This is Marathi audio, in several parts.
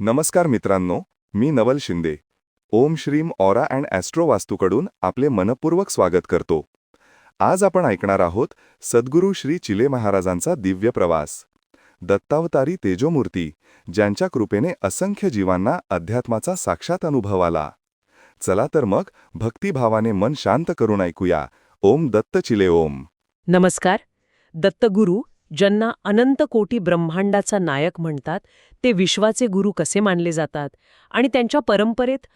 नमस्कार मित्रांनो मी नवल शिंदे. ओम श्रीम ऑरा अँड ॲस्ट्रो वास्तूकडून आपले मनपूर्वक स्वागत करतो. आज आपण ऐकणार आहोत सद्गुरू श्री चिले महाराजांचा दिव्य प्रवास. दत्तावतारी तेजोमूर्ती ज्यांच्या कृपेने असंख्य जीवांना अध्यात्माचा साक्षात अनुभव आला. चला तर मग भक्तिभावाने मन शांत करून ऐकूया. ओम दत्त चिले ओम. नमस्कार. दत्तगुरू ज्यांना अनंत कोटी ब्रह्मांडाचा नायक म्हणतात ते विश्वाचे गुरु कसे मानले जातात? आणि त्यांच्या परंपरेत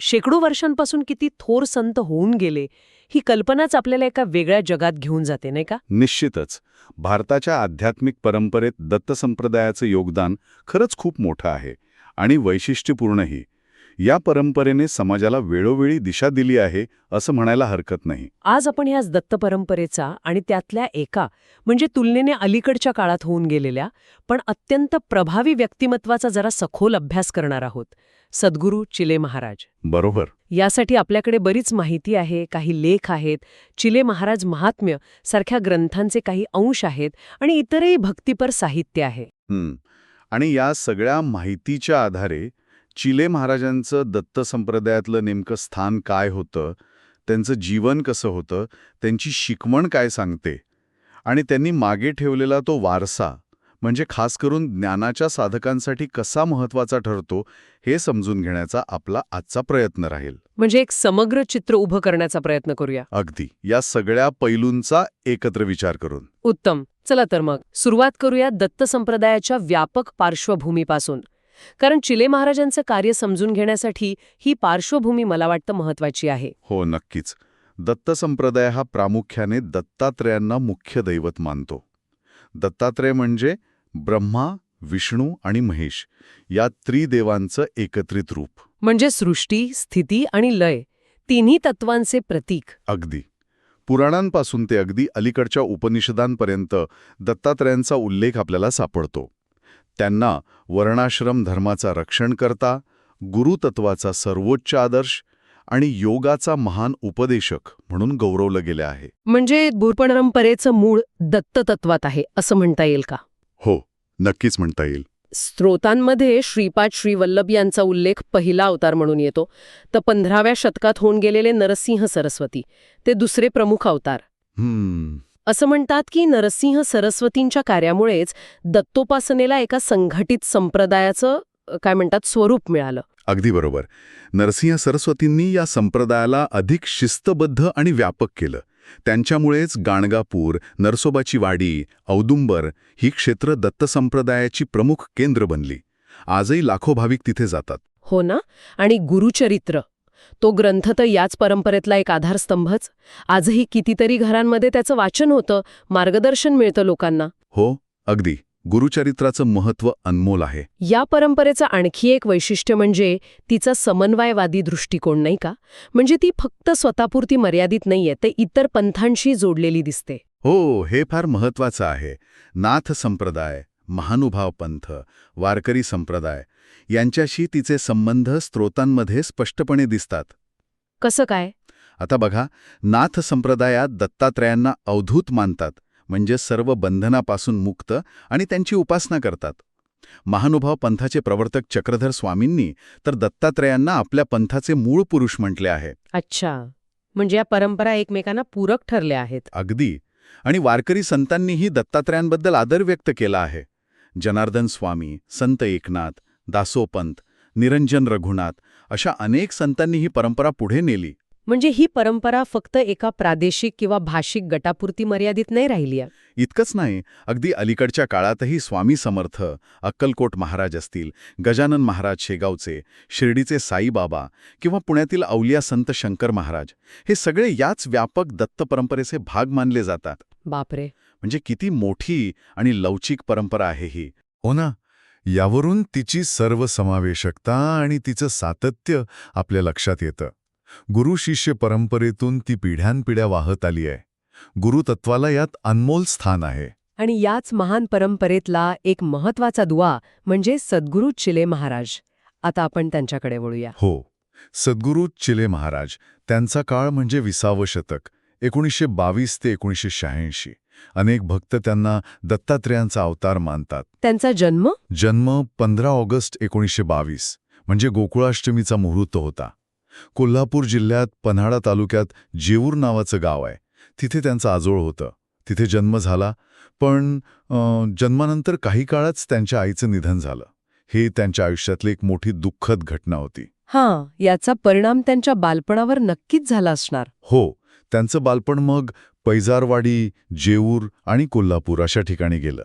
शेकडो वर्षांपासून किती थोर संत होऊन गेले ही कल्पनाच आपल्याला एका वेगळ्या जगात घेऊन जाते नाही का? निश्चितच. भारताच्या आध्यात्मिक परंपरेत दत्त संप्रदायाचं योगदान खरंच खूप मोठं आहे आणि वैशिष्ट्यपूर्णही. या परंपरेने समाजाला वेळोवेळी दिशा दिली आहे असं म्हणायला हरकत नाही. आज आपण ह्याच दत्त परंपरेचा आणि त्यातल्या एका म्हणजे तुलनेने अलीकडच्या काळात होऊन गेलेल्या पण अत्यंत प्रभावी व्यक्तिमत्वाचा जरा सखोल अभ्यास करणार आहोत. सद्गुरू चिले महाराज. बरोबर. यासाठी आपल्याकडे बरीच माहिती आहे काही लेख आहेत चिले महाराज महात्म्य सारख्या ग्रंथांचे काही अंश आहेत आणि इतरही भक्तिपर साहित्य आहे. आणि या सगळ्या माहितीच्या आधारे चिले महाराजांचं दत्त संप्रदायातलं नेमकं स्थान काय होतं? त्यांचं जीवन कसं होतं? त्यांची शिकवण काय सांगते? आणि त्यांनी मागे ठेवलेला तो वारसा म्हणजे खास करून ज्ञानाच्या साधकांसाठी कसा महत्त्वाचा ठरतो हे समजून घेण्याचा आपला आजचा प्रयत्न राहील. म्हणजे एक समग्र चित्र उभं करण्याचा प्रयत्न करूया. अगदी. या सगळ्या पैलूंचा एकत्र विचार करून. उत्तम. चला तर मग. सुरुवात करूया दत्त संप्रदायाच्या व्यापक पार्श्वभूमीपासून. कारण चिले महाराजांचं कार्य समजून घेण्यासाठी ही पार्श्वभूमी मला वाटतं महत्वाची आहे. हो नक्कीच. दत्त संप्रदाय हा प्रामुख्याने दत्तात्रयांना मुख्य दैवत मानतो. दत्तात्रय म्हणजे ब्रह्मा विष्णू आणि महेश या त्रिदेवांचं एकत्रित रूप. म्हणजे सृष्टी स्थिती आणि लय तिन्ही तत्वांचे प्रतीक. अगदी. पुराणांपासून ते अगदी अलीकडच्या उपनिषदांपर्यंत दत्तात्रयांचा उल्लेख आपल्याला सापडतो. त्यांना वर्णाश्रम धर्माचा रक्षण करता गुरुतत्वाचा सर्वोच्च आदर्श आणि योगाचा महान उपदेशक म्हणून गौरवलं गेले आहे. म्हणजे परंपरेचं मूळ दत्ततत्वात आहे असं म्हणता येईल का? हो नक्कीच म्हणता येईल. स्त्रोतांमध्ये श्रीपाद श्रीवल्लभ यांचा उल्लेख पहिला अवतार म्हणून येतो तर पंधराव्या शतकात होऊन गेलेले नरसिंह सरस्वती ते दुसरे प्रमुख अवतार. हम्म. असं म्हणतात की नरसिंह सरस्वतींच्या कार्यामुळेच दत्तोपासनेला एका संघटित संप्रदायाचं काय म्हणतात स्वरूप मिळालं. अगदी बरोबर. नरसिंह सरस्वतींनी या संप्रदायाला अधिक शिस्तबद्ध आणि व्यापक केलं. त्यांच्यामुळेच गाणगापूर नरसोबाची वाडी औदुंबर ही क्षेत्र दत्त संप्रदायाची प्रमुख केंद्र बनली. आजही लाखो भाविक तिथे जातात. हो ना? आणि गुरुचरित्र. तो ग्रंथ तर याच परंपरेतला एक आधारस्तंभच. आजही कितीतरी घरांमध्ये त्याचं वाचन होतं मार्गदर्शन मिळतं लोकांना. हो अगदी. गुरुचरित्राचं महत्त्व अनमोल आहे. या परंपरेचं आणखी एक वैशिष्ट्य म्हणजे तिचा समन्वयवादी दृष्टिकोन नाही का? म्हणजे ती फक्त स्वतःपुरती मर्यादित नाहीये ते इतर पंथांशी जोडलेली दिसते. हो हे फार महत्वाचं आहे. नाथ संप्रदाय. महानुभाव पंथ वारकरी संप्रदाय यांच्याशी तिचे संबंध स्त्रोतांमध्ये स्पष्टपणे दिसतात. कसं काय? आता बघा नाथ संप्रदायात दत्तात्रयांना अवधूत मानतात म्हणजे सर्व बंधनापासून मुक्त आणि त्यांची उपासना करतात. महानुभाव पंथाचे प्रवर्तक चक्रधर स्वामींनी तर दत्तात्रयांना आपल्या पंथाचे मूळ पुरुष म्हटले आहे. अच्छा. म्हणजे या परंपरा एकमेकांना पूरक ठरल्या आहेत. अगदी. आणि वारकरी संतांनीही दत्तात्रयांबद्दल आदर व्यक्त केला आहे. जनार्दन स्वामी संत एकनाथ दासोपंत निरंजन रघुनाथ अशा अनेक संतांनी ही परंपरा पुढे नेली. म्हणजे ही परंपरा फक्त एका प्रादेशिक किंवा भाषिक गटापुरती मर्यादित नाही राहिली इतकंच नाही अगदी अलीकडच्या काळातही स्वामी समर्थ अक्कलकोट महाराज असतील गजानन महाराज शेगावचे शिर्डीचे साईबाबा किंवा पुण्यातील अवलिया संत शंकर महाराज हे सगळे याच व्यापक दत्त परंपरेचे भाग मानले जातात. बापरे! म्हणजे किती मोठी आणि लवचिक परंपरा आहे ही. हो ना? यावरून तिची सर्वसमावेशकता आणि तिचं सातत्य आपल्या लक्षात येतं. गुरु-शिष्य परंपरेतून ती पिढ्यानपिढ्या वाहत आली आहे. गुरुतत्वाला यात अनमोल स्थान आहे. आणि याच महान परंपरेतला एक महत्त्वाचा दुवा म्हणजे सद्गुरू चिले महाराज. आता आपण त्यांच्याकडे वळूया. हो. सद्गुरू चिले महाराज त्यांचा काळ म्हणजे विसावं शतक. एकोणीसशे बावीस ते एकोणीसशे शहाऐंशी. अनेक भक्त त्यांना दत्तात्रेयांचा अवतार मानतात. त्यांचा जन्म? जन्म पंधरा ऑगस्ट एकोणीसशे बावीस म्हणजे गोकुळाष्टमीचा मुहूर्त होता. कोल्हापूर जिल्ह्यात पन्हाळा तालुक्यात जेऊर नावाचं गाव आहे. तिथे त्यांचं आजोळ होतं. तिथे जन्म झाला पण जन्मानंतर काही काळाच त्यांच्या आईचं निधन झालं. ही त्यांच्या आयुष्यातली एक मोठी दुःखद घटना होती. हां याचा परिणाम त्यांच्या बालपणावर नक्कीच झाला असणार. हो त्यांचं बालपण मग पैजारवाडी जेऊर आणि कोल्हापूर अशा ठिकाणी गेलं.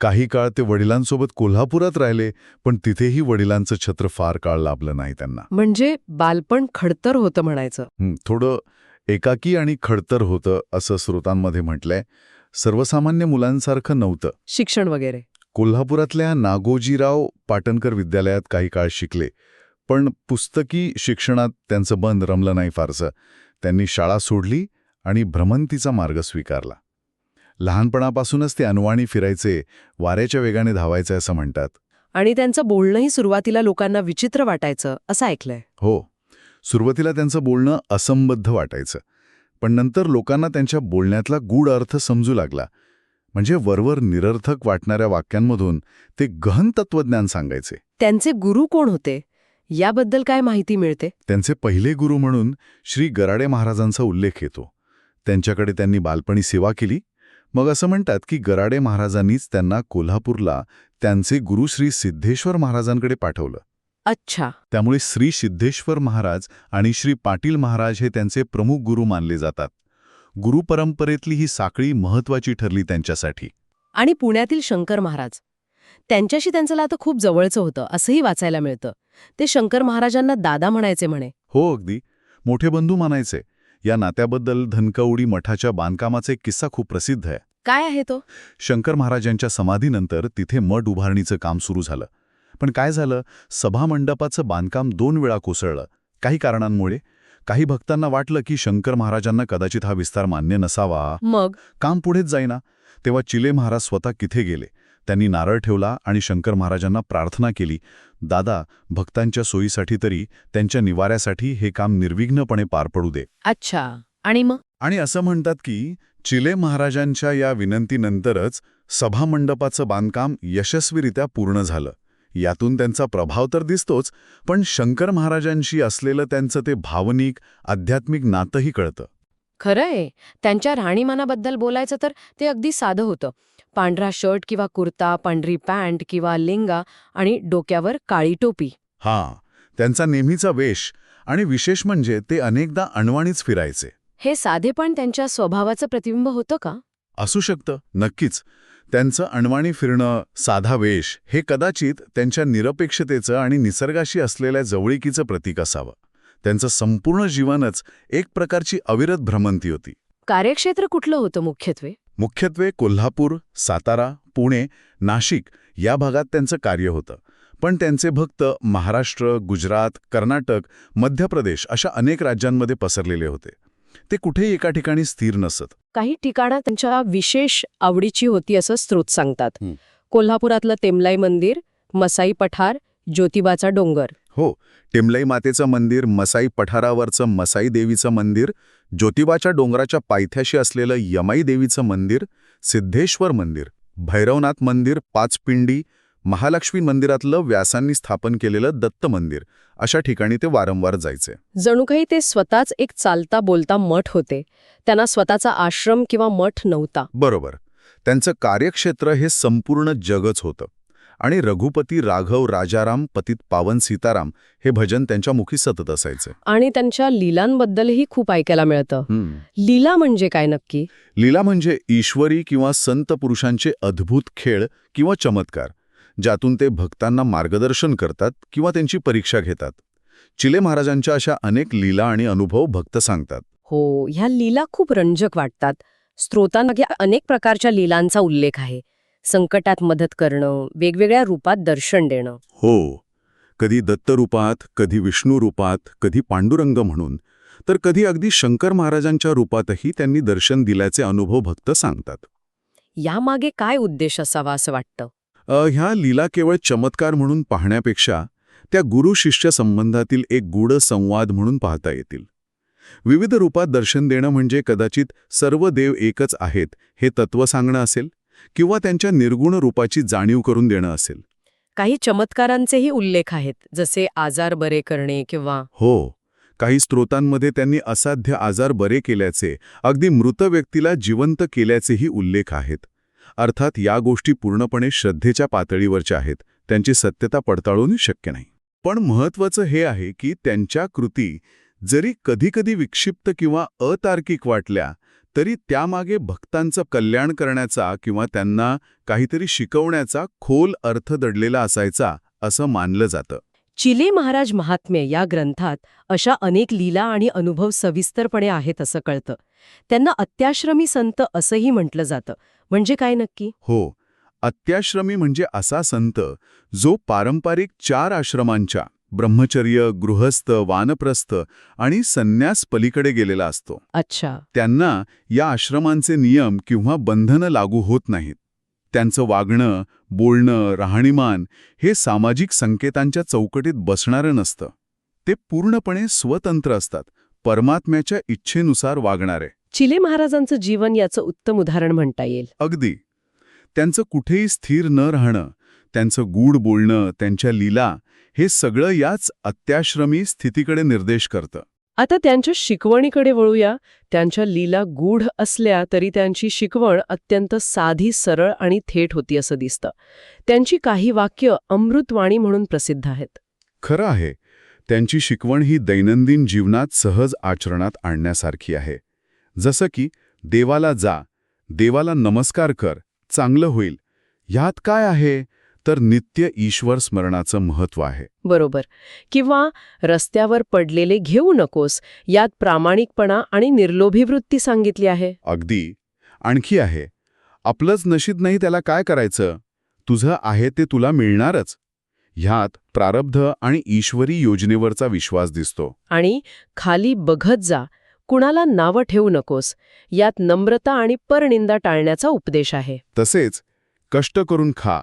काही काळ ते वडिलांसोबत कोल्हापुरात राहिले पण तिथेही वडिलांचं छत्र फार काळ लाभलं नाही त्यांना. म्हणजे बालपण खडतर होतं म्हणायचं. थोडं एकाकी आणि खडतर होतं असं स्रोतांमध्ये म्हटलंय. सर्वसामान्य मुलांसारखं नव्हतं. शिक्षण वगैरे. कोल्हापुरातल्या नागोजीराव पाटणकर विद्यालयात काही काळ शिकले पण पुस्तकी शिक्षणात त्यांचं बंद रमलं नाही फारसं. त्यांनी शाळा सोडली आणि भ्रमंतीचा मार्ग स्वीकारला. लहानपणापासूनच ते अनवाणी फिरायचे वाऱ्याच्या वेगाने धावायचे असं म्हणतात. आणि त्यांचं बोलणंही सुरुवातीला लोकांना विचित्र वाटायचं असं ऐकलंय. हो. सुरुवातीला त्यांचं बोलणं असंबद्ध वाटायचं. पण नंतर लोकांना त्यांच्या बोलण्यातला गूढ अर्थ समजू लागला. म्हणजे वरवर निरर्थक वाटणाऱ्या वाक्यांमधून ते गहन तत्वज्ञान सांगायचे. त्यांचे गुरु कोण होते? याबद्दल काय माहिती मिळते? त्यांचे पहिले गुरु म्हणून श्री गराडे महाराजांचा उल्लेख येतो. त्यांच्याकडे त्यांनी बालपणी सेवा केली. मग असं म्हणतात की गराडे महाराजांनीच त्यांना कोल्हापूरला त्यांचे गुरु श्री सिद्धेश्वर महाराजांकडे पाठवलं. अच्छा. त्यामुळे श्री सिद्धेश्वर महाराज आणि श्री पाटील महाराज हे त्यांचे प्रमुख गुरु मानले जातात. गुरु परंपरेतली ही साखळी महत्वाची ठरली त्यांच्यासाठी. आणि पुण्यातील शंकर महाराज. त्यांच्याशी त्यांचं नातं खूप जवळचं होतं असंही वाचायला मिळतं. ते शंकर महाराजांना दादा म्हणायचे म्हणे. हो अगदी. मोठे बंधू मानायचे. या नात्याबद्दल धनकवडी मठाच्या बांधकामाचा एक किस्सा खूप प्रसिद्ध आहे. काय आहे तो? शंकर महाराजांच्या समाधीनंतर तिथे मठ उभारणीचं काम सुरू झालं. पण काय झालं? सभामंडपाचं बांधकाम दोन वेळा कोसळलं. काही कारणांमुळे. काही भक्तांना वाटलं की शंकर महाराजांना कदाचित हा विस्तार मान्य नसावा. मग? काम पुढेच जाईना. तेव्हा चिले महाराज स्वतः किथे गेले? त्यांनी नारळ ठेवला आणि शंकर महाराजांना प्रार्थना केली दादा भक्तांच्या सोयीसाठी तरी त्यांच्या निवाऱ्यासाठी हे काम निर्विघ्नपणे पार पडू दे. अच्छा. आणि मग? आणि असं म्हणतात की चिले महाराजांच्या या विनंतीनंतरच सभामंडपाचं बांधकाम यशस्वीरित्या पूर्ण झालं. यातून त्यांचा प्रभाव तर दिसतोच पण शंकर महाराजांशी असलेलं त्यांचं ते भावनिक आध्यात्मिक नातंही कळतं. खरंय. त्यांच्या राहणीमानाबद्दल बोलायचं तर ते अगदी साधं होतं. पांढरा शर्ट किंवा कुर्ता पांढरी पॅन्ट किंवा लेंगा आणि डोक्यावर काळी टोपी. हां त्यांचा नेहमीचा वेश आणि विशेष म्हणजे ते अनेकदा अणवाणीच फिरायचे. हे साधेपण त्यांच्या स्वभावाचं प्रतिबिंब होतं का? असू शकतं नक्कीच. त्यांचं अणवाणी फिरणं साधा वेश हे कदाचित त्यांच्या निरपेक्षतेचं आणि निसर्गाशी असलेल्या जवळिकीचं प्रतीक असावं. त्यांचं संपूर्ण जीवनच एक प्रकारची अविरत भ्रमंती होती. कार्यक्षेत्र कुठलं होतं मुख्यत्वे? मुख्यत्वे कोल्हापूर सातारा पुणे नाशिक या भागात त्यांचं कार्य होतं. पण त्यांचे भक्त महाराष्ट्र गुजरात कर्नाटक मध्य प्रदेश अशा अनेक राज्यांमध्ये पसरलेले होते. ते कुठेही एका ठिकाणी स्थिर नसत. काही ठिकाणं त्यांच्या विशेष आवडीची होती असं स्रोत सांगतात. कोल्हापुरातलं तेमलाई मंदिर मसाई पठार ज्योतिबाचा डोंगर. हो टिमलाई मातेचं मंदिर मसाई पठारावरचं मसाई देवीचं मंदिर ज्योतिबाच्या डोंगराच्या पायथ्याशी असलेलं यमाई देवीचं मंदिर सिद्धेश्वर मंदिर भैरवनाथ मंदिर पाचपिंडी महालक्ष्मी मंदिरातलं व्यासांनी स्थापन केलेलं दत्त मंदिर. अशा ठिकाणी ते वारंवार जायचे. जणू काही ते स्वतःच एक चालता बोलता मठ होते. त्यांना स्वतःचा आश्रम किंवा मठ नव्हता. बरोबर. त्यांचं कार्यक्षेत्र हे संपूर्ण जगच होतं. आणि रघुपती राघव राजाराम पतित पावन सीताराम हे भजन त्यांच्या मुखी सतत असायचे. आणि त्यांच्या लीलांबद्दलही खूप ऐकायला मिळतं. लीला म्हणजे काय नक्की? लीला म्हणजे ईश्वरी किंवा संत पुरुषांचे अद्भुत खेळ किंवा चमत्कार ज्यातून ते भक्तांना मार्गदर्शन करतात किंवा त्यांची परीक्षा घेतात. चिले महाराजांच्या अशा अनेक लीला आणि अनुभव भक्त सांगतात. हो ह्या लीला खूप रंजक वाटतात. स्त्रोतांमध्ये अनेक प्रकारच्या लीलांचा उल्लेख आहे. संकटात मदत करणं वेगवेगळ्या रूपात दर्शन देणं. हो. कधी दत्तरूपात कधी विष्णू रूपात कधी पांडुरंग म्हणून. तर कधी अगदी शंकर महाराजांच्या रूपातही त्यांनी दर्शन दिल्याचे अनुभव भक्त सांगतात. यामागे काय उद्देश असावा असं वाटतं? ह्या लीला केवळ चमत्कार म्हणून पाहण्यापेक्षा त्या गुरु-शिष्य संबंधातील एक गूढ संवाद म्हणून पाहता येतील. विविध रूपात दर्शन देणं म्हणजे कदाचित सर्व देव एकच आहेत हे तत्व सांगणं असेल? किंवा त्यांच्या निर्गुण रूपाची जाणीव करून देणं असेल. काही चमत्कारांचेही उल्लेख आहेत जसे आजार बरे करणे किंवा हो काही स्त्रोतांमध्ये त्यांनी असाध्य आजार बरे केल्याचे अगदी मृत व्यक्तीला जिवंत केल्याचेही उल्लेख आहेत. अर्थात या गोष्टी पूर्णपणे श्रद्धेच्या पातळीवरच्या आहेत त्यांची सत्यता पडताळून शक्य नाही. पण महत्वाचं हे आहे की त्यांच्या कृती जरी कधीकधी विक्षिप्त किंवा अतार्किक वाटल्या तरी त्यामागे भक्तांचं कल्याण करण्याचा किंवा त्यांना काहीतरी शिकवण्याचा खोल अर्थ दडलेला असायचा असं मानलं जातं. चिले महाराज महात्म्य या ग्रंथात अशा अनेक लीला आणि अनुभव सविस्तरपणे आहेत असं कळतं. त्यांना अत्याश्रमी संत असंही म्हटलं जातं. म्हणजे काय नक्की? हो अत्याश्रमी म्हणजे असा संत जो पारंपरिक चार आश्रमांच्या ब्रह्मचर्य गृहस्थ वानप्रस्थ आणि संन्यास पलीकडे गेलेला असतो. अच्छा. त्यांना या आश्रमांचे नियम किंवा बंधनं लागू होत नाहीत. त्यांचं वागणं बोलणं राहणीमान हे सामाजिक संकेतांच्या चौकटीत बसणारं नसतं. ते पूर्णपणे स्वतंत्र असतात परमात्म्याच्या इच्छेनुसार वागणारे. चिले महाराजांचं जीवन याचं उत्तम उदाहरण म्हणता येईल. अगदी. त्यांचं कुठेही स्थिर न राहणं त्यांचं गूढ बोलणं त्यांच्या लीला हे सगळं याच अत्याश्रमी स्थितीकडे निर्देश करतं. आता त्यांच्या शिकवणीकडे वळूया. त्यांच्या लीला गूढ असल्या तरी त्यांची शिकवण अत्यंत साधी सरळ आणि थेट होती असं दिसतं. त्यांची काही वाक्य अमृतवाणी म्हणून प्रसिद्ध आहेत. खरं आहे. त्यांची शिकवण ही दैनंदिन जीवनात सहज आचरणात आणण्यासारखी आहे. जसं की देवाला जा देवाला नमस्कार कर चांगलं होईल. ह्यात काय आहे? तर नित्य ईश्वर स्मरणाचं महत्त्व आहे. बरोबर. किंवा रस्त्यावर पडलेले घेऊ नकोस यात प्रामाणिकपणा आणि निर्लोभी वृत्ती सांगितली आहे. अगदी. आणखी आहे. आपलंच नशीब नाही त्याला काय करायचं? तुझं आहे ते तुला मिळणारच. ह्यात प्रारब्ध आणि ईश्वरी योजनेवरचा विश्वास दिसतो. आणि खाली बघत जा कुणाला नावं ठेवू नकोस यात नम्रता आणि परनिंदा टाळण्याचा उपदेश आहे. तसेच कष्ट करून खा.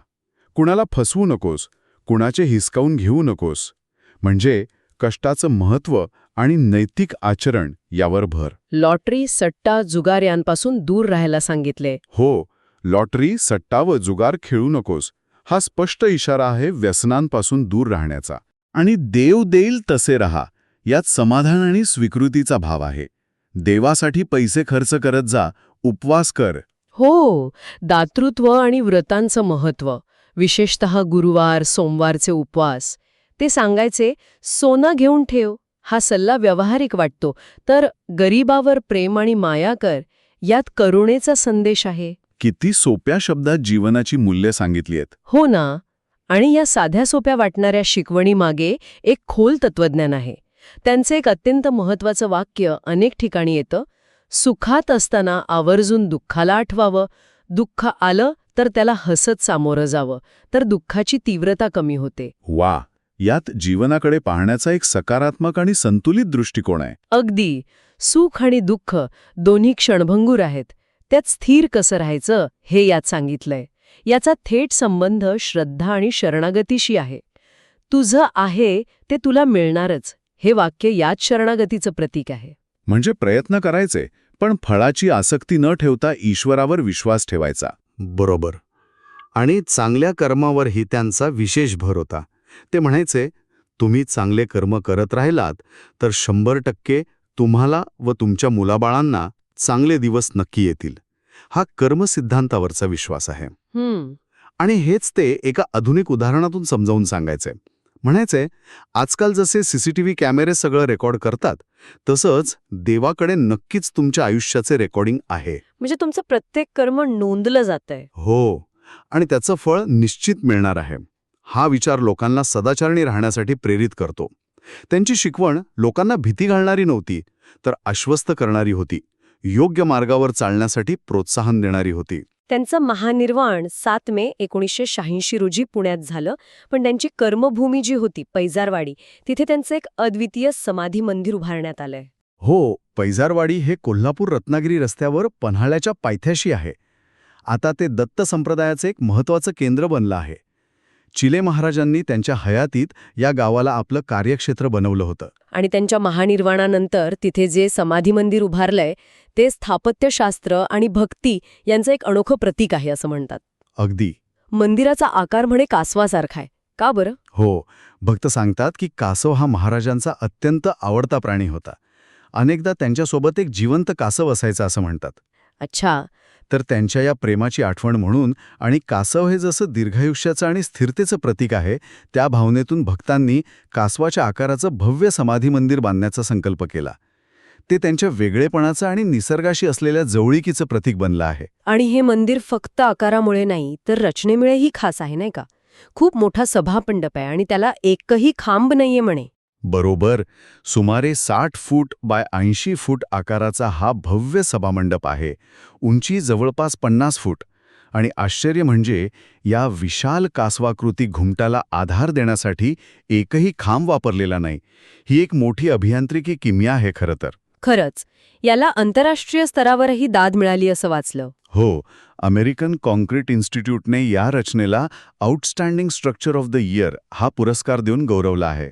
कुणाला फसवू नकोस कुणाचे हिसकावून घेऊ नकोस. म्हणजे कष्टाचं महत्त्व आणि नैतिक आचरण यावर भर. लॉटरी सट्टा जुगार यांपासून दूर राहायला सांगितले. हो लॉटरी सट्टा व जुगार खेळू नकोस. हा स्पष्ट इशारा आहे व्यसनांपासून दूर राहण्याचा. आणि देव देईल तसे रहा यात समाधान आणि स्वीकृतीचा भाव आहे. देवासाठी पैसे खर्च करत जा उपवास कर. हो दातृत्व आणि व्रतांचं महत्त्व. विशेषत गुरुवार सोमवारचे उपवास. ते सांगायचे सोनं घेऊन ठेव हा सल्ला व्यावहारिक वाटतो तर गरीबावर प्रेम आणि माया कर यात करुणेचा संदेश आहे. किती सोप्या शब्दात जीवनाची मूल्य सांगितली आहेत. हो ना आणि या साध्या सोप्या वाटणाऱ्या शिकवणीमागे एक खोल तत्वज्ञान आहे. त्यांचं एक अत्यंत महत्वाचं वाक्य अनेक ठिकाणी येतं सुखात असताना आवर्जून दुःखाला आठवावं दुःख आलं तर त्याला हसत सामोरं जावं तर दुःखाची तीव्रता कमी होते. वा यात जीवनाकडे पाहण्याचा एक सकारात्मक आणि संतुलित दृष्टिकोन आहे. अगदी सुख आणि दुःख दोन्ही क्षणभंगूर आहेत. त्यात स्थिर कसं राहायचं हे यात सांगितलंय. याचा थेट संबंध श्रद्धा आणि शरणागतीशी आहे. तुझं आहे ते तुला मिळणारच हे वाक्य याच शरणागतीचं प्रतीक आहे. म्हणजे प्रयत्न करायचे पण फळाची आसक्ती न ठेवता ईश्वरावर विश्वास ठेवायचा. बरोबर. आणि चांगल्या कर्मावरही त्यांचा विशेष भर होता. ते म्हणायचे तुम्ही चांगले कर्म करत राहिलात तर शंभर टक्के तुम्हाला व तुमच्या मुलाबाळांना चांगले दिवस नक्की येतील. हा कर्मसिद्धांतावरचा विश्वास आहे. आणि हेच ते एका आधुनिक उदाहरणातून समजावून सांगायचे. म्हणायचे आजकाल जसे सीसीटीव्ही कॅमेरे सगळं रेकॉर्ड करतात तसंच देवाकडे नक्कीच तुमच्या आयुष्याचे रेकॉर्डिंग आहे. म्हणजे तुमचं प्रत्येक कर्म नोंदलं जातंय. हो आणि त्याचं फळ निश्चित मिळणार आहे. हा विचार लोकांना सदाचारणी राहण्यासाठी प्रेरित करतो. त्यांची शिकवण लोकांना भीती घालणारी नव्हती तर आश्वस्त करणारी होती. योग्य मार्गावर चालण्यासाठी प्रोत्साहन देणारी होती. त्यांचं महानिर्वाण सात मे एकोणीसशे शहाऐंशी रोजी पुण्यात झालं. पण त्यांची कर्मभूमी जी होती पैजारवाडी तिथे त्यांचं एक अद्वितीय समाधी मंदिर उभारण्यात आलंय. हो पैजारवाडी हे कोल्हापूर रत्नागिरी रस्त्यावर पन्हाळ्याच्या पायथ्याशी आहे. आता ते दत्त संप्रदायाचं एक महत्वाचं केंद्र बनलं आहे. चिले महाराजांनी त्यांच्या हयातीत या गावाला आपलं कार्यक्षेत्र बनवलं होतं. आणि त्यांच्या महानिर्वाणानंतर तिथे जे समाधी मंदिर उभारलंय ते स्थापत्यशास्त्र आणि भक्ती यांचं एक अनोखं प्रतीक आहे असं म्हणतात. अगदी. मंदिराचा आकार म्हणे कासवासारखा आहे. का बरं? हो भक्त सांगतात की कासव हा महाराजांचा अत्यंत आवडता प्राणी होता. अनेकदा त्यांच्यासोबत एक जिवंत कासव असायचं असं म्हणतात. अच्छा तर त्यांच्या या प्रेमाची आठवण म्हणून आणि कासव हे जसं दीर्घायुष्याचं आणि स्थिरतेचं प्रतीक आहे त्या भावनेतून भक्तांनी कासवाच्या आकाराचं भव्य समाधी मंदिर बांधण्याचा संकल्प केला. ते त्यांच्या वेगळेपणाचं आणि निसर्गाशी असलेल्या जवळीकीचं प्रतीक बनलं आहे. आणि हे मंदिर फक्त आकारामुळे नाही तर रचनेमुळेही खास आहे नाही का? खूप मोठा सभामंडप आहे आणि त्याला एकही खांब नाहीये म्हणे. बरोबर सुमारे साठ फूट बाय ऐंशी फूट आकाराचा हा भव्य सभामंडप आहे. उंची जवळपास पन्नास फूट. आणि आश्चर्य म्हणजे या विशाल कासवाकृती घुमटाला आधार देण्यासाठी एकही खांब वापरलेला नाही. ही एक मोठी अभियांत्रिकी किमया आहे खरं तर. खरंच. याला आंतरराष्ट्रीय स्तरावरही दाद मिळाली असं वाचलं. हो अमेरिकन कॉन्क्रीट इन्स्टिट्यूटने या रचनेला outstanding structure of the year हा पुरस्कार देऊन गौरवला आहे.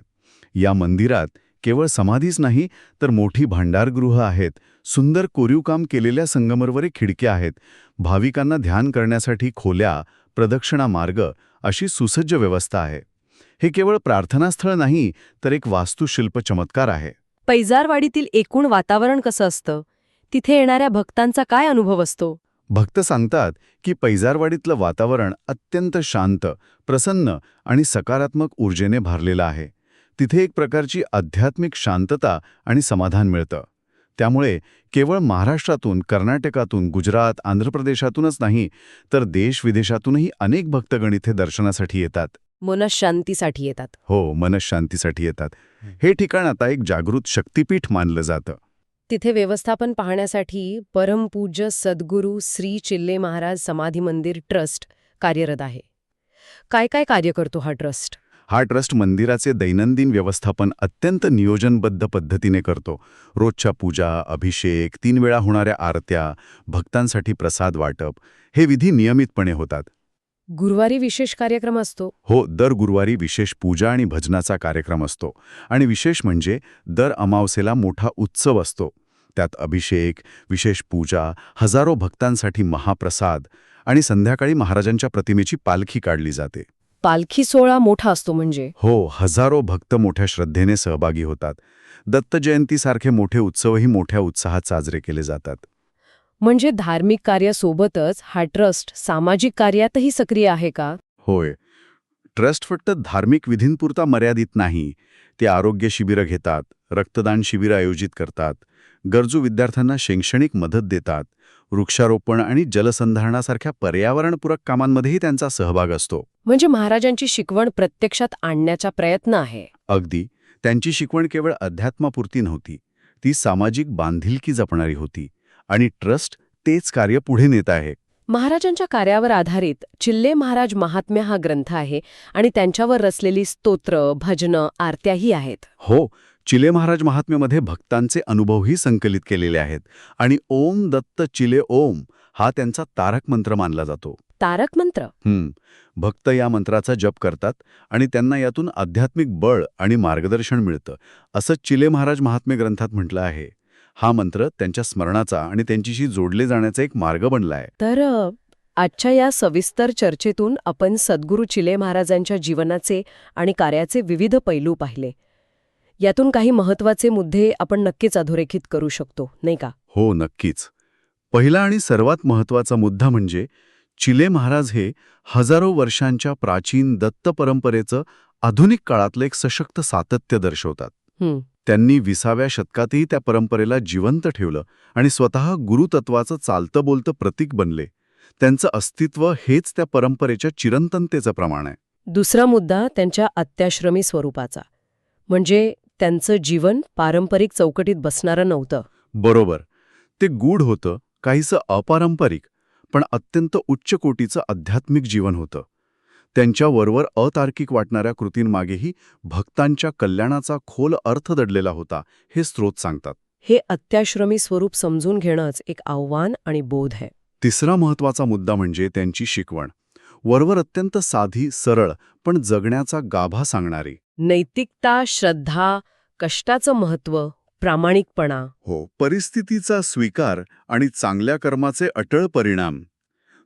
या मंदिरात केवळ समाधीच नाही तर मोठी भांडारगृह आहेत. सुंदर कोरीवकाम केलेल्या संगमरवरी खिडक्या आहेत. भाविकांना ध्यान करण्यासाठी खोल्या प्रदक्षिणा मार्ग अशी सुसज्ज व्यवस्था आहे. हे केवळ प्रार्थनास्थळ नाही तर एक वास्तुशिल्प चमत्कार आहे. पैजारवाडीतील एकूण वातावरण कसं असतं? तिथे येणाऱ्या भक्तांचा काय अनुभव असतो? भक्त सांगतात की पैजारवाडीतलं वातावरण अत्यंत शांत प्रसन्न आणि सकारात्मक ऊर्जेने भारलेलं आहे. तिथे एक प्रकारची आध्यात्मिक शांतता आणि समाधान मिळतं. त्यामुळे केवळ महाराष्ट्रातून कर्नाटकातून गुजरात आंध्र प्रदेशातूनच नाही तर देशविदेशातूनही अनेक भक्तगण इथे दर्शनासाठी येतात. मनशांतीसाठी येतात. हो मनशांतीसाठी येतात. हे ठिकाण आता एक जागृत शक्तिपीठ मानलं जातं. तिथे व्यवस्थापन पाहण्यासाठी परमपूज्य सद्गुरू श्री चिल्ले महाराज समाधी मंदिर ट्रस्ट कार्यरत आहे. काय काय कार्य करतो हा ट्रस्ट? हा ट्रस्ट मंदिराचे दैनंदिन व्यवस्थापन अत्यंत नियोजनबद्ध पद्धतीने करतो. रोजच्या पूजा अभिषेक तीन वेळा होणाऱ्या आरत्या भक्तांसाठी प्रसाद वाटप हे विधी नियमितपणे होतात. गुरुवारी विशेष कार्यक्रम असतो. हो दर गुरुवारी विशेष पूजा आणि भजनाचा कार्यक्रम असतो. आणि विशेष म्हणजे दर अमावस्येला मोठा उत्सव असतो. त्यात अभिषेक विशेष पूजा हजारो भक्तांसाठी महाप्रसाद आणि संध्याकाळी महाराजांच्या प्रतिमेची पालखी काढली जाते. पालखी सोहळा मोठा असतो म्हणजे. हो हजारो भक्त मोठ्या श्रद्धेने सहभागी होतात. दत्त जयंतीसारखे मोठे उत्सवही मोठ्या उत्साहात साजरे केले जातात. म्हणजे धार्मिक कार्यासोबतच हा ट्रस्ट सामाजिक कार्यातही सक्रिय आहे का? होय. ट्रस्ट फक्त धार्मिक विधींपुरता मर्यादित नाही. ते आरोग्य शिबिरं घेतात रक्तदान शिबिरं आयोजित करतात गरजू विद्यार्थ्यांना शैक्षणिक मदत देतात वृक्षारोपण आणि जलसंधारणासारख्या पर्यावरणपूरक कामांमध्येही त्यांचा सहभाग असतो. म्हणजे महाराजांची शिकवण प्रत्यक्षात आणण्याचा प्रयत्न आहे. अगदी. त्यांची शिकवण केवळ अध्यात्मापुरती नव्हती. ती सामाजिक बांधिलकी जपणारी होती आणि ट्रस्ट तेच कार्य पुढे नेत आहे. महाराजांच्या कार्यावर आधारित चिल्ले महाराज महात्म्य हा ग्रंथ आहे आणि त्यांच्यावर रचलेली स्तोत्र भजनं आरत्याही आहेत. हो चिले महाराज महात्म्यामध्ये भक्तांचे अनुभवही संकलित केलेले आहेत आणि ओम दत्त चिले ओम हा त्यांचा तारक मंत्र मानला जातो. तारक मंत्र? हं, भक्त या मंत्राचा जप करतात आणि त्यांना यातून आध्यात्मिक बळ आणि मार्गदर्शन मिळतं असं चिले महाराज महात्म्य ग्रंथात म्हटलं आहे. हा मंत्र त्यांच्या स्मरणाचा आणि त्यांच्याशी जोडले जाण्याचा एक मार्ग बनला आहे. तर आजच्या या सविस्तर चर्चेतून आपण सद्गुरू चिले महाराजांच्या जीवनाचे आणि कार्याचे विविध पैलू पाहिले. यातून काही महत्त्वाचे मुद्दे आपण नक्कीच अधोरेखित करू शकतो नाही का? हो नक्कीच. पहिला आणि सर्वात महत्त्वाचा मुद्दा म्हणजे चिले महाराज हे हजारो वर्षांच्या प्राचीन दत्त परंपरेचं आधुनिक काळातलं एक सशक्त सातत्य दर्शवतात. त्यांनी विसाव्या शतकातही त्या परंपरेला जिवंत ठेवलं आणि स्वतः गुरुतत्वाचं चालतं बोलतं प्रतीक बनले. त्यांचं अस्तित्व हेच त्या परंपरेच्या चिरंतनतेचं प्रमाण आहे. दुसरा मुद्दा त्यांच्या अत्याश्रमी स्वरूपाचा. म्हणजे त्यांचं जीवन पारंपरिक चौकटीत बसणारं नव्हतं. बरोबर. ते गूढ होतं काहीसं अपारंपरिक पण अत्यंत उच्च कोटीचं आध्यात्मिक जीवन होतं. त्यांच्या वरवर अतार्किक वाटणाऱ्या कृतींमागेही भक्तांच्या कल्याणाचा खोल अर्थ दडलेला होता हे स्रोत सांगतात. हे अत्याश्रमी स्वरूप समजून घेणंच एक आव्हान आणि बोध आहे. तिसरा महत्त्वाचा मुद्दा म्हणजे त्यांची शिकवण. वरवर अत्यंत साधी सरळ पण जगण्याचा गाभा सांगणारी. नैतिकता श्रद्धा कष्टाचं महत्त्व प्रामाणिकपणा. हो परिस्थितीचा स्वीकार आणि चांगल्या कर्माचे अटळ परिणाम.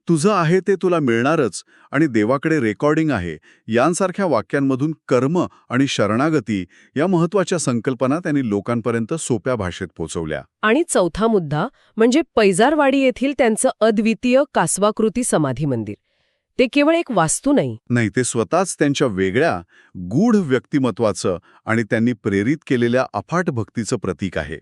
तुझं आहे ते तुला मिळणारच आणि देवाकडे रेकॉर्डिंग आहे. यांसारख्या वाक्यांमधून कर्म आणि शरणागती या महत्त्वाच्या संकल्पना त्यांनी लोकांपर्यंत सोप्या भाषेत पोचवल्या. आणि चौथा मुद्दा म्हणजे पैजारवाडी येथील त्यांचं अद्वितीय कासवाकृती समाधी मंदिर. ते केवळ एक वास्तू नाही. नाही ते स्वतःच त्यांच्या वेगळ्या गूढ व्यक्तिमत्वाचं आणि त्यांनी प्रेरित केलेल्या अफाट भक्तीचं प्रतीक आहे.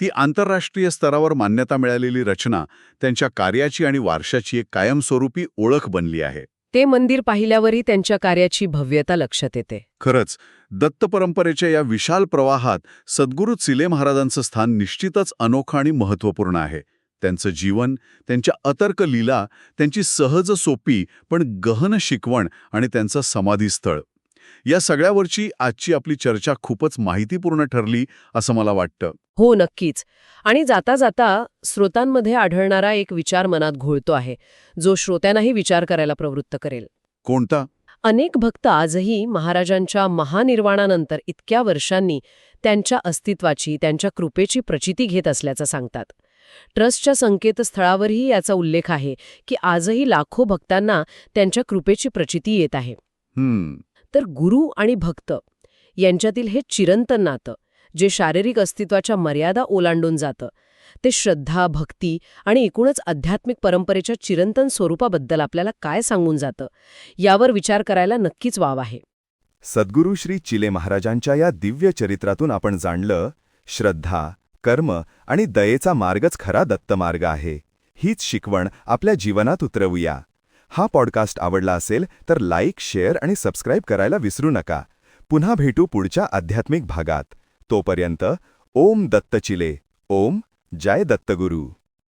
ती आंतरराष्ट्रीय स्तरावर मान्यता मिळालेली रचना त्यांच्या कार्याची आणि वारशाची एक कायमस्वरूपी ओळख बनली आहे. ते मंदिर पाहिल्यावरही त्यांच्या कार्याची भव्यता लक्षात येते. खरंच दत्त परंपरेच्या या विशाल प्रवाहात सद्गुरू चिले महाराजांचं स्थान निश्चितच अनोखं आणि महत्त्वपूर्ण आहे. त्यांचं जीवन त्यांच्या अतर्क लीला त्यांची सहज सोपी पण गहन शिकवण आणि त्यांचं समाधीस्थळ. या सगळ्यावरची आजची आपली चर्चा खूपच माहितीपूर्ण ठरली असं मला वाटतं. हो नक्कीच. आणि जाता जाता श्रोतांमध्ये आढळणारा एक विचार मनात घोळतो आहे जो श्रोत्यांनाही विचार करायला प्रवृत्त करेल. कोणता? अनेक भक्त आजही महाराजांच्या महानिर्वाणानंतर इतक्या वर्षांनी त्यांच्या अस्तित्वाची त्यांच्या कृपेची प्रचिती घेत असल्याचं सांगतात. ट्रस्टच्या संकेतस्थळावरही याचा उल्लेख आहे की आजही लाखो भक्तांना त्यांच्या कृपेची प्रचिती येत आहे. तर गुरु आणि भक्त यांच्यातील हे चिरंतन नातं जे शारीरिक अस्तित्वाच्या मर्यादा ओलांडून जातं ते श्रद्धा भक्ती आणि एकूणच आध्यात्मिक परंपरेच्या चिरंतन स्वरूपाबद्दल आपल्याला काय सांगून जातं यावर विचार करायला नक्कीच वाव आहे. सद्गुरू श्री चिले महाराजांच्या या दिव्य चरित्रातून आपण जाणलं श्रद्धा कर्म आणि दयेचा मार्गच खरा दत्तमार्ग आहे. हीच शिकवण आपल्या जीवनात उतरवूया. हा पॉडकास्ट आवडला असेल तर लाईक शेअर आणि सबस्क्राईब करायला विसरू नका. पुन्हा भेटू पुढच्या आध्यात्मिक भागात. तोपर्यंत ओम दत्तचिले. ओम जय दत्तगुरू.